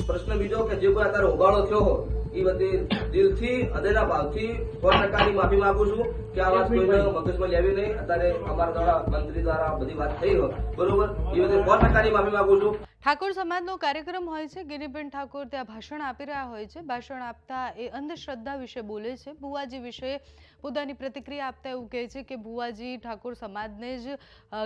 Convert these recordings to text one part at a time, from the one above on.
પ્રશ્ન બીજો કે જે કોઈ અત્યારે ઉગાડો થયો એ બધી દિલથી, હૃદયના ભાવથી સો ટકાની માફી માંગુ છું કે આ વાત કોઈને મગજમાં લેવી નહીં. અત્યારે અમારા દ્વારા મંત્રી દ્વારા બધી વાત થઈ હોય. બરોબર? એ બધી સો ટકાની માફી માંગુ છું. ઠાકોર સમાજનો કાર્યક્રમ હોય છે. ગિરિબેન ઠાકોર ત્યાં ભાષણ આપી રહ્યા હોય છે. ભાષણ આપતા એ અંધશ્રદ્ધા વિશે બોલે છે. ભુવાજી વિશે પોતાની પ્રતિક્રિયા આપતા એવું કહે છે કે ભુવાજી ઠાકોર સમાજને જ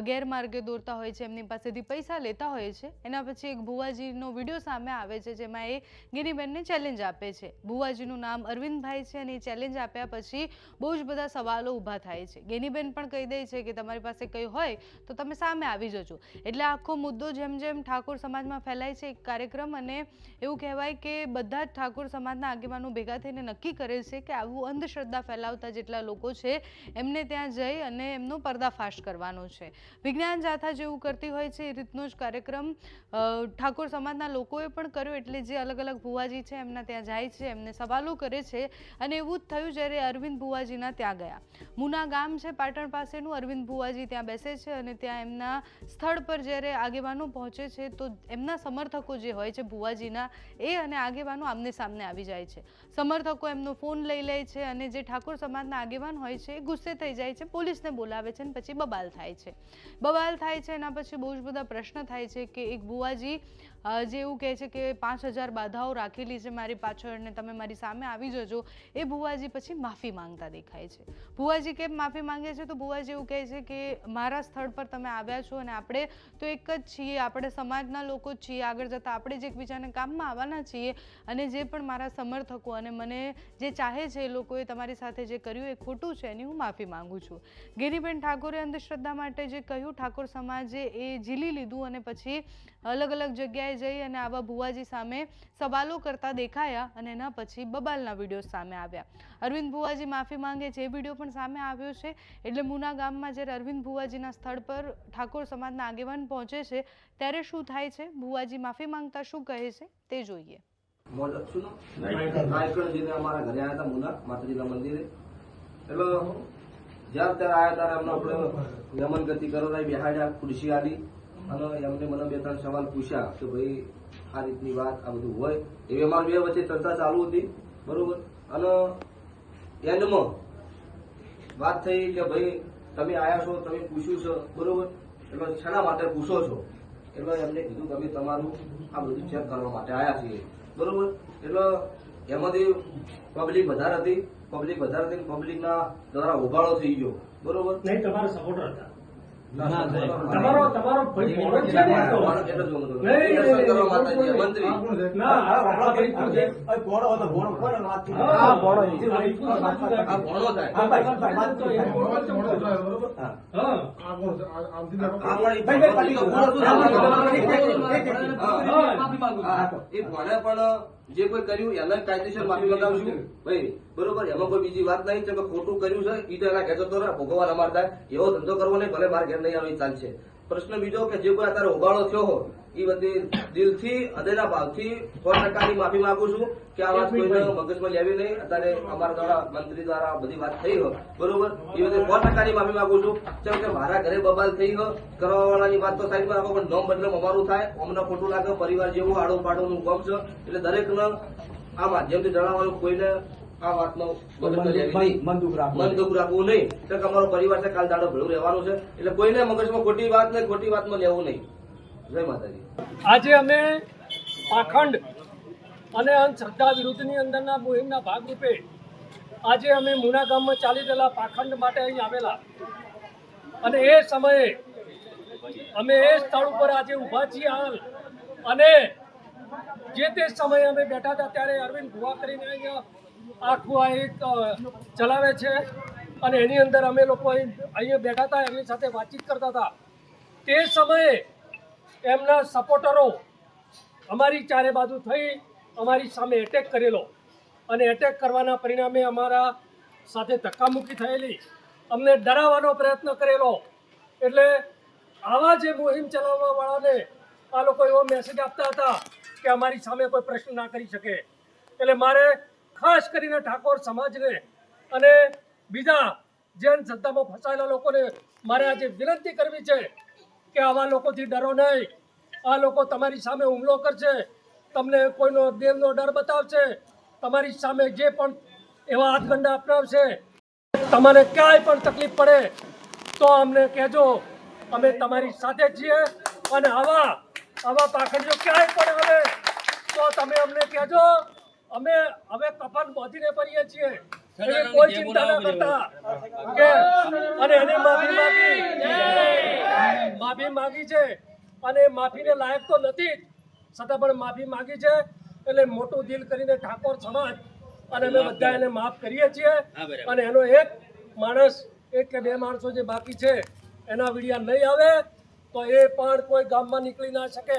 ગેરમાર્ગે દોરતા હોય છે. એમની પાસેથી પૈસા લેતા હોય છે. એના પછી એક ભુવાજીનો વીડિયો સામે આવે છે, જેમાં એ ગિરિબેનને ચેલેન્જ આપે છે. ભુવાજીનું નામ અરવિંદભાઈ છે અને એ ચેલેન્જ આપ્યા પછી બહુ જ બધા સવાલો ઊભા થાય છે. ગેનીબેન પણ કહી દે છે કે તમારી પાસે કંઈ હોય તો તમે સામે આવી જજો. એટલે આખો મુદ્દો જેમ જેમ ઠાકોર સમાજમાં ફેલાય છે એક કાર્યક્રમ અને એવું કહેવાય કે બધા જ ઠાકોર સમાજના આગેવાનો ભેગા થઈને નક્કી કરે છે કે આવું અંધશ્રદ્ધા ફેલાવતા જેટલા લોકો છે એમને ત્યાં જઈ અને એમનો પર્દાફાશ કરવાનો છે. વિજ્ઞાન જાથા જેવું કરતી હોય છે એ રીતનો જ કાર્યક્રમ ઠાકોર સમાજના લોકોએ પણ કર્યો એટલે જે અલગ અલગ ભુવાજી છે એમના ત્યાં જાય છે. એમને સવાલો કરે છે અને એવું જ થયું જ્યારે અરવિંદ ભુવાજીના ત્યાં ગયા. મુના ગામ છે, પાટણ પાસેનું અરવિંદ ભુવાજી ત્યાં બેસે છે અને ત્યાં એમના સ્થળ પર જ્યારે આગેવાનો પહોંચે છે, તો એમના સમર્થકો જે હોય છે ભુવાજીના, એ અને આગેવાનો આમને સામને આવી જાય છે. સમર્થકો એમનો ફોન લઈ લે છે અને જે ઠાકોર સમાજના આગેવાન હોય છે, એ ગુસ્સે થઈ જાય છે, પોલીસને બોલાવે છે અને પછી બબાલ થાય છે. બબાલ થાય છે, એના પછી બહુ જ બધા પ્રશ્ન થાય છે કે એક ભુવાજી જે એવું કહે છે કે પાંચ હજાર બાધાઓ રાખેલી છે મારી પાછળ ને તમે મારી સામે આવી જજો, એ ભુવાજી પછી માફી માંગતા દેખાય છે. ભુવાજી કેમ માફી માંગે છે? તો ભુવાજી એવું કહે છે કે મારા સ્થળ પર તમે આવ્યા છો અને આપણે તો એક જ છીએ, આપણે સમાજના લોકો જ છીએ, આગળ જતાં આપણે જ એકબીજાને કામમાં આવવાના છીએ અને જે પણ મારા સમર્થકો અને મને જે ચાહે છે એ લોકોએ તમારી સાથે જે કર્યું એ ખોટું છે એની હું માફી માંગુ છું. ગિરીબેન ઠાકોરે અંધશ્રદ્ધા માટે જે કહ્યું, ઠાકોર સમાજે એ ઝીલી લીધું અને પછી અલગ અલગ જગ્યાએ જઈ અને આવા ભુવાજી સામે સવાલો કરતા દેખાયા અને એના પછી બબાલના વીડિયો સામે આવ્યા. અરવિંદ ભુવાજી માફી માંગે છે એ વીડિયો પણ સામે આવ્યો છે એટલે મુના ગામમાં જ્યારે અરવિંદ ભુવાજીના સ્થળ પર ઠાકોર સમાજના આગેવાન પહોંચે છે ત્યારે શું થાય છે? ભુવાજી માફી માંગતા શું કહે છે? તે જોઈએ. મોજ નાયકણજીને અમારા ઘરે આવ્યા હતા મુના માતાજીના મંદિરે. એટલે જ્યાં ત્યારે આવ્યા ત્યારે એમને આપણે નમન ગતિ કરવા બેહાડ્યા ખુરશી આલી અને એમને મને બે ત્રણ સવાલ પૂછ્યા કે ભાઈ, આ રીતની વાત, આ બધું હોય. એવી અમારી બે વચ્ચે ચર્ચા ચાલુ હતી. બરોબર? અને એન્ડમાં વાત થઈ કે ભાઈ, તમે આયા છો, તમે પૂછ્યું છે. બરોબર? એટલે શેના માટે પૂછો છો? એટલે એમને કીધું કે અમે તમારું આ બધું ચેક કરવા માટે આયા છીએ. બરોબર? એટલે એમાંથી પબ્લિક વધારે હતી. પબ્લિક વધારે હતી પબ્લિકના દ્વારા ઉભાળો થઈ ગયો. બરોબર? નહીં, તમારા સપોર્ટર હતા. તમારો તમારો ભાઈ મોડો છે ને તો. નહીં, મંત્રી. ના આ. આ થાય હા, ભાઈ, વાત તો. હા. એ પણ જે કોઈ કર્યું એને કાયદેસર માફી મંગાવશું ભાઈ બરોબર? એમાં કોઈ બીજી વાત નહીં કે ખોટું કર્યું છે એ તો એના ઘેર જતો રહે ભોગવવા અમાર મારતા. એવો ધંધો કરવો નહીં ભલે મારા ઘેર નહીં આવે ચાલશે પ્રશ્ન બીજો કે જે કોઈ અત્યારે ઉબાળો થયો હો એ બધી દિલથી હૃદયના ભાવથી સો ટકાની માફી માંગુ છું કે આ વાત કોઈને મગજમાં લેવી નહીં. અત્યારે અમારા દ્વારા મંત્રી દ્વારા બધી વાત થઈ હોય બરોબર? એ બધી સો ટકાની માફી માંગુ છું. કેમ કે મારા ઘરે બબાલ થઈ ગયો કરવાવાળાની વાત તો પર રાખો પણ નોમ બદલે અમારું થાય. અમને ખોટું લાગે પરિવાર જેવું આડો પાડોનું ગમ છે. એટલે દરેકને આ માધ્યમથી જણાવવાનું કોઈને આ વાતનો મગજમાં લેવી નહીં. મન દુઃખ રાખવું નહીં. તો અમારો પરિવાર છે કાલ દાડો ભેળું રહેવાનું છે. એટલે કોઈને મગજમાં ખોટી વાત નહીં ખોટી વાતમાં લેવું નહીં. જય માતાજી. આજે અમે પાખંડ અને અંધશ્રદ્ધા વિરુદ્ધની અંદરના મુહિમના ભાગરૂપે આજે અમે મુના ગામમાં ચાલી રહેલા પાખંડ માટે અહીં આવેલા. અને એ સમયે અમે એ સ્થળ ઉપર આજે ઊભા છીએ હાલ. અને જે તે સમયે અમે બેઠા હતા ત્યારે અરવિંદ ભુવા કરીને અહીંયા આખું આ એક ચલાવે છે અને એની અંદર અમે લોકો અહીંયા બેઠા હતા, એમની સાથે વાતચીત કરતા હતા. તે સમયે એમના સપોર્ટરો અમારી ચારે બાજુ થઈ અમારી સામે એટેક કરેલો અને એટેક કરવાના પરિણામે અમારા સાથે ધક્કામુક્કી થયેલી. અમને ડરાવવાનો પ્રયત્ન કરેલો. એટલે આવા જે મુહિમ ચલાવવાવાળાને આ લોકો એવો મેસેજ આપતા હતા કે અમારી સામે કોઈ પ્રશ્ન ના કરી શકે. એટલે મારે ખાસ કરીને ઠાકોર સમાજને અને બીજા જૈન શ્રદ્ધામાં ફસાયેલા લોકોને મારે આજે વિનંતી કરવી છે કે આવા લોકોથી ડરો નહીં. આ લોકો તમારી સામે હુમલો કરશે. તમને કોઈનો દેવનો ડર બતાવશે. તમારી સામે જે પણ એવા હાથગંડા અપનાવશે, તમારે ક્યાંય પણ તકલીફ પડે તો અમને કહેજો. અમે તમારી સાથે છીએ અને આવા આવા પાખંડીઓ ક્યાંય પણ આવે તો તમે અમને કહેજો. અમે હવે કફન બાંધીને ફરીએ છીએ. કોઈ ચિંતા ના કરતા. કે અને એને માફી માગી. માફી માગી છે. અને માફીને લાયક તો નથી છતાં પણ માફી માગી છે. એટલે મોટું દિલ કરીને ઠાકોર સમાજ અને અમે બધા એને માફ કરીએ છીએ. અને એનો એક માણસ એક કે બે માણસો જે બાકી છે એના વિડિયા નહીં આવે. તો એ પણ કોઈ ગામમાં નીકળી ના શકે.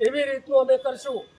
એવી રીતનું અમે કરશું.